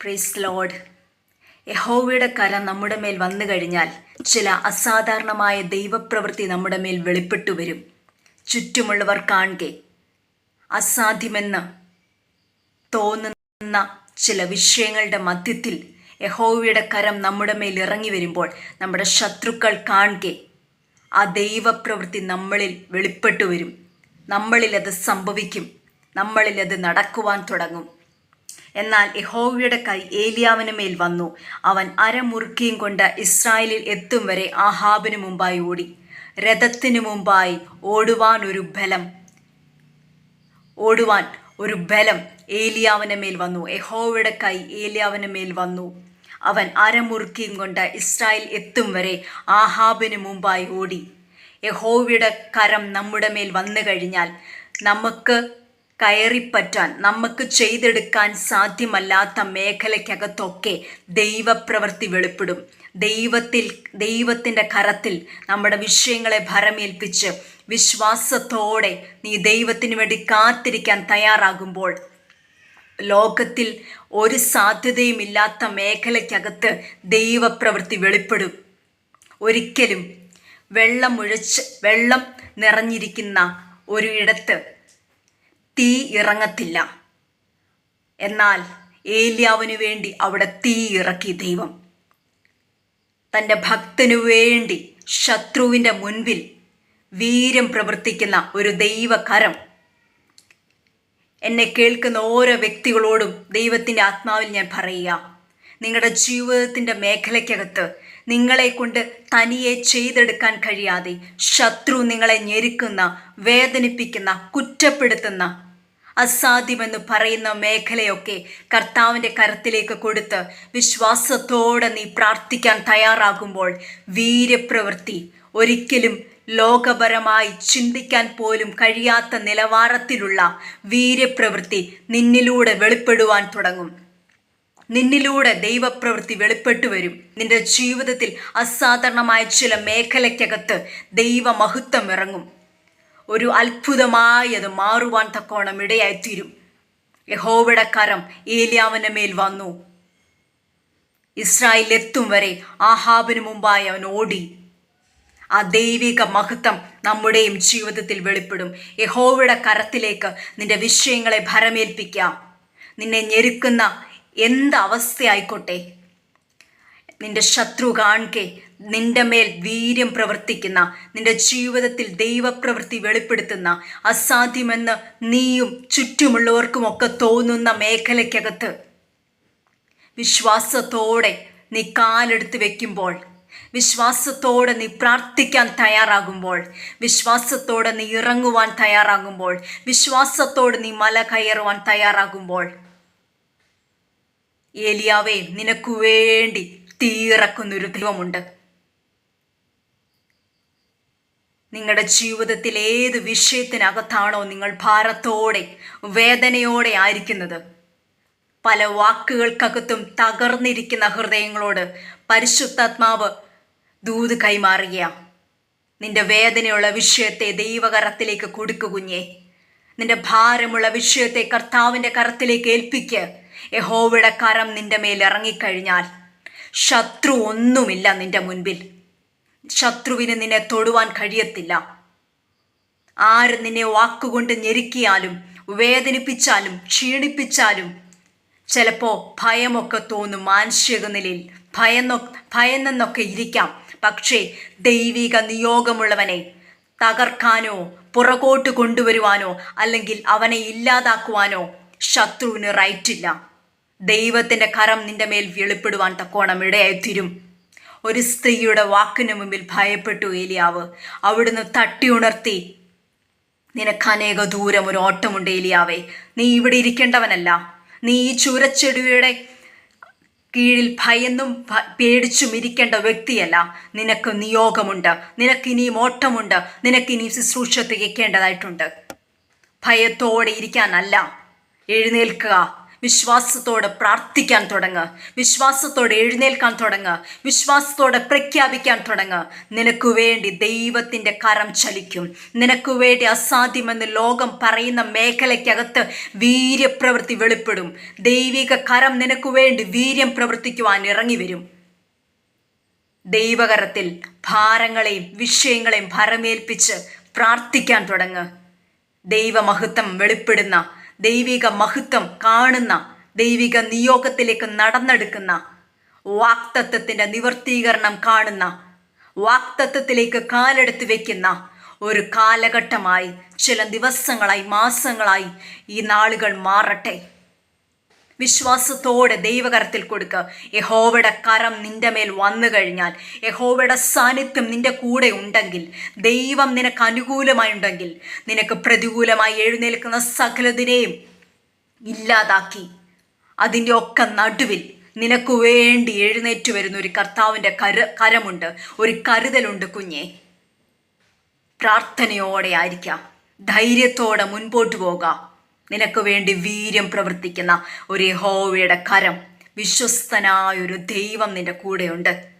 Price load യഹോവയുടെ കരം നമ്മുടെ മേൽ വന്നു കഴിഞ്ഞാൽ ചില അസാധാരണമായ ദൈവപ്രവൃത്തി നമ്മുടെ മേൽ വെളിപ്പെട്ടു വരും. ചുറ്റുമുള്ളവർ കാണുകെ. അസാധ്യമെന്ന് തോന്നുന്ന ചില വിഷയങ്ങളുടെ മധ്യത്തിൽ യഹോവയുടെ കരം നമ്മുടെ മേൽ ഇറങ്ങി വരുമ്പോൾ നമ്മുടെ ശത്രുക്കൾ കാണുകെ. ആ ദൈവപ്രവൃത്തി നമ്മളിൽ വെളിപ്പെട്ടു വരും. നമ്മളിൽ അത് സംഭവിക്കും. നമ്മളിൽ അത് നടക്കുവാൻ തുടങ്ങും. എന്നാൽ യഹോവയുടെ കൈ ഏലിയാവിന് മേൽ വന്നു. അവൻ അരമുറുക്കിയും കൊണ്ട് ഇസ്രായേലിൽ എത്തും വരെ ആഹാബിന് മുമ്പായി ഓടി. രഥത്തിനു മുമ്പായി ഓടുവാൻ ഒരു ബലം ഓടുവാൻ ഒരു ബലം ഏലിയാവിന് മേൽ വന്നു. യഹോവയുടെ കൈ ഏലിയാവിന് മേൽ വന്നു. അവൻ അരമുറുക്കിയും കൊണ്ട് ഇസ്രായേൽ എത്തും വരെ ആഹാബിന് മുമ്പായി ഓടി. യഹോവയുടെ കരം നമ്മുടെ മേൽ വന്നു കഴിഞ്ഞാൽ നമുക്ക് കയറിപ്പറ്റാൻ നമുക്ക് ചെയ്തെടുക്കാൻ സാധ്യമല്ലാത്ത മേഖലയ്ക്കകത്തൊക്കെ ദൈവപ്രവൃത്തി വെളിപ്പെടും. ദൈവത്തിൽ ദൈവത്തിന്റെ കരത്തിൽ നമ്മുടെ വിഷയങ്ങളെ ഭരമേൽപ്പിച്ച് വിശ്വാസത്തോടെ നീ ദൈവത്തിന് വേണ്ടി കാത്തിരിക്കാൻ തയ്യാറാകുമ്പോൾ ലോകത്തിൽ ഒരു സാധ്യതയും ഇല്ലാത്ത മേഖലയ്ക്കകത്ത് ദൈവപ്രവൃത്തി വെളിപ്പെടും. ഒരിക്കലും വെള്ളം ഒഴിച്ച് വെള്ളം നിറഞ്ഞിരിക്കുന്ന ഒരു ഇടത്ത് തീ ഇറങ്ങത്തില്ല. എന്നാൽ ഏലിയാവിന് വേണ്ടി അവിടെ തീ ഇറക്കി ദൈവം. തന്റെ ഭക്തനു വേണ്ടി ശത്രുവിന്റെ മുൻപിൽ വീര്യം പ്രവർത്തിക്കുന്ന ഒരു ദൈവകരം. എന്നെ കേൾക്കുന്ന ഓരോ വ്യക്തികളോടും ദൈവത്തിന്റെ ആത്മാവിൽ ഞാൻ പറയുക നിങ്ങളുടെ ജീവിതത്തിന്റെ മേഖലയ്ക്കകത്ത് നിങ്ങളെ കൊണ്ട് തനിയെ ചെയ്തെടുക്കാൻ കഴിയാതെ ശത്രു നിങ്ങളെ ഞെരുക്കുന്ന വേദനിപ്പിക്കുന്ന കുറ്റപ്പെടുത്തുന്ന അസാധ്യമെന്ന് പറയുന്ന മേഖലയൊക്കെ കർത്താവിന്റെ കരത്തിലേക്ക് കൊടുത്ത് വിശ്വാസത്തോടെ നീ പ്രാർത്ഥിക്കാൻ തയ്യാറാകുമ്പോൾ വീര്യപ്രവൃത്തി ഒരിക്കലും ലോകപരമായി ചിന്തിക്കാൻ പോലും കഴിയാത്ത നിലവാരത്തിലുള്ള വീര്യപ്രവൃത്തി നിന്നിലൂടെ വെളിപ്പെടുവാൻ തുടങ്ങും. നിന്നിലൂടെ ദൈവപ്രവൃത്തി വെളിപ്പെട്ടു വരും. നിന്റെ ജീവിതത്തിൽ അസാധാരണമായ ചില മേഖലയ്ക്കകത്ത് ദൈവമഹത്വം ഇറങ്ങും. ഒരു അത്ഭുതമായി അത് മാറുവാൻ തക്കോണം ഇടയായിത്തീരും. യഹോവയുടെ കരം ഏലിയാവിന്റെ മേൽ വന്നു. ഇസ്രായേൽ എത്തും വരെ ആഹാബിന് മുമ്പായി അവൻ ഓടി. ആ ദൈവിക മഹത്വം നമ്മുടെയും ജീവിതത്തിൽ വെളിപ്പെടും. യഹോവയുടെ കരത്തിലേക്ക് നിന്റെ വിഷയങ്ങളെ ഭരമേൽപ്പിക്കാം. നിന്നെ ഞെരുക്കുന്ന എന്ത് അവസ്ഥയായിക്കോട്ടെ? നിന്റെ ശത്രു കാണെ നിന്റെ മേൽ വീര്യം പ്രവർത്തിക്കുന്ന നിന്റെ ജീവിതത്തിൽ ദൈവപ്രവൃത്തി വെളിപ്പെടുത്തുന്ന അസാധ്യമെന്ന് നീയും ചുറ്റുമുള്ളവർക്കുമൊക്കെ തോന്നുന്ന മേഖലയ്ക്കകത്ത് വിശ്വാസത്തോടെ നീ കാലെടുത്ത് വെക്കുമ്പോൾ വിശ്വാസത്തോടെ നീ പ്രാർത്ഥിക്കാൻ തയ്യാറാകുമ്പോൾ വിശ്വാസത്തോടെ നീ ഇറങ്ങുവാൻ തയ്യാറാകുമ്പോൾ വിശ്വാസത്തോടെ നീ മല കയറുവാൻ തയ്യാറാകുമ്പോൾ ഏലിയാവേ നിനക്കു വേണ്ടി തീറക്കുന്നൊരു ദൈവമുണ്ട്. നിങ്ങളുടെ ജീവിതത്തിൽ ഏത് വിഷയത്തിനകത്താണോ നിങ്ങൾ ഭാരത്തോടെ വേദനയോടെ ആയിരിക്കുന്നത്? പല വാക്കുകൾക്കകത്തും തകർന്നിരിക്കുന്ന ഹൃദയങ്ങളോട് പരിശുദ്ധാത്മാവ് ദൂത് കൈമാറുക നിന്റെ വേദനയുള്ള വിഷയത്തെ ദൈവകരത്തിലേക്ക് കൊടുക്കു കുഞ്ഞേ. നിന്റെ ഭാരമുള്ള വിഷയത്തെ കർത്താവിന്റെ കരത്തിലേക്ക് ഏൽപ്പിക്ക്. യഹോവയുടെ കരം നിന്റെ മേൽ ഇറങ്ങിക്കഴിഞ്ഞാൽ ശത്രു ഒന്നുമില്ല നിന്റെ മുൻപിൽ. ശത്രുവിന് നിന്നെ തൊടുവാൻ കഴിയത്തില്ല. ആര് നിന്നെ വാക്കുകൊണ്ട് ഞെരുക്കിയാലും വേദനിപ്പിച്ചാലും ക്ഷീണിപ്പിച്ചാലും ചിലപ്പോൾ ഭയമൊക്കെ തോന്നും മാനുഷിക നിലയിൽ ഭയന്നൊ ഭയന്നെന്നൊക്കെ ഇരിക്കാം. പക്ഷേ ദൈവിക നിയോഗമുള്ളവനെ തകർക്കാനോ പുറകോട്ട് കൊണ്ടുവരുവാനോ അല്ലെങ്കിൽ അവനെ ഇല്ലാതാക്കുവാനോ ശത്രുവിന് റൈറ്റില്ല ദൈവത്തിന്റെ കരം നിന്റെ മേൽ വെളിപ്പെടുവാൻ തക്കോണം ഇടയായിത്തീരും. ഒരു സ്ത്രീയുടെ വാക്കിനു മുമ്പിൽ ഭയപ്പെട്ടു ഏലിയാവ്. അവിടുന്ന് തട്ടി ഉണർത്തി നിനക്ക് അനേക ദൂരം ഒരു ഓട്ടമുണ്ട് ഏലിയാവേ. നീ ഇവിടെ ഇരിക്കേണ്ടവനല്ല. നീ ഈ ചൂരച്ചെടിയുടെ കീഴിൽ ഭയന്നും പേടിച്ചും ഇരിക്കേണ്ട വ്യക്തിയല്ല. നിനക്ക് നിയോഗമുണ്ട്. നിനക്ക് ഇനിയും ഓട്ടമുണ്ട്. നിനക്ക് ഇനിയും ശുശ്രൂഷ തികയ്ക്കേണ്ടതായിട്ടുണ്ട്. ഭയത്തോടെ ഇരിക്കാനല്ല. എഴുന്നേൽക്കുക. വിശ്വാസത്തോടെ പ്രാർത്ഥിക്കാൻ തുടങ്ങുക വിശ്വാസത്തോടെ എഴുന്നേൽക്കാൻ തുടങ്ങുക വിശ്വാസത്തോടെ പ്രഖ്യാപിക്കാൻ തുടങ്ങുക നിനക്ക് വേണ്ടി ദൈവത്തിന്റെ കരം ചലിക്കും. നിനക്ക് വേണ്ടി അസാധ്യമെന്ന് ലോകം പറയുന്ന മേഖലയ്ക്കകത്ത് വീര്യപ്രവൃത്തി വെളിപ്പെടും. ദൈവിക കരം നിനക്ക് വേണ്ടി വീര്യം പ്രവർത്തിക്കുവാൻ ഇറങ്ങി വരും. ദൈവകരത്തിൽ ഭാരങ്ങളെയും വിഷയങ്ങളെയും ഭരമേൽപ്പിച്ച് പ്രാർത്ഥിക്കാൻ തുടങ്ങുക ദൈവമഹത്വം വെളിപ്പെടുന്ന ദൈവിക മഹത്വം കാണുന്ന ദൈവിക നിയോഗത്തിലേക്ക് നടന്നെടുക്കുന്ന വാക്തത്വത്തിന്റെ നിവർത്തീകരണം കാണുന്ന വാക്തത്വത്തിലേക്ക് കാലെടുത്ത് വെക്കുന്ന ഒരു കാലഘട്ടമായി ചില ദിവസങ്ങളായി മാസങ്ങളായി ഈ നാളുകൾ മാറട്ടെ. വിശ്വാസത്തോടെ ദൈവകരത്തിൽ കൊടുക്കുക യഹോവയുടെ കരം നിന്റെ മേൽ വന്നു കഴിഞ്ഞാൽ യഹോവയുടെ സാന്നിധ്യം നിന്റെ കൂടെ ഉണ്ടെങ്കിൽ ദൈവം നിനക്ക് അനുകൂലമായി ഉണ്ടെങ്കിൽ നിനക്ക് പ്രതികൂലമായി എഴുന്നേൽക്കുന്ന സകലതിനെയും ഇല്ലാതാക്കി. അതിന്റെ ഒക്കെ നടുവിൽ നിനക്ക് വേണ്ടി എഴുന്നേറ്റ് വരുന്ന ഒരു കർത്താവിന്റെ കര കരമുണ്ട്. ഒരു കരുതലുണ്ട് കുഞ്ഞെ. പ്രാർത്ഥനയോടെ ആയിരിക്കാം. ധൈര്യത്തോടെ മുൻപോട്ട് പോകാം. നിനക്ക് വേണ്ടി വീര്യം പ്രവർത്തിക്കുന്ന ഒരു ഹോവയുടെ കരം വിശ്വസ്തനായൊരു ദൈവം നിന്റെ കൂടെയുണ്ട്.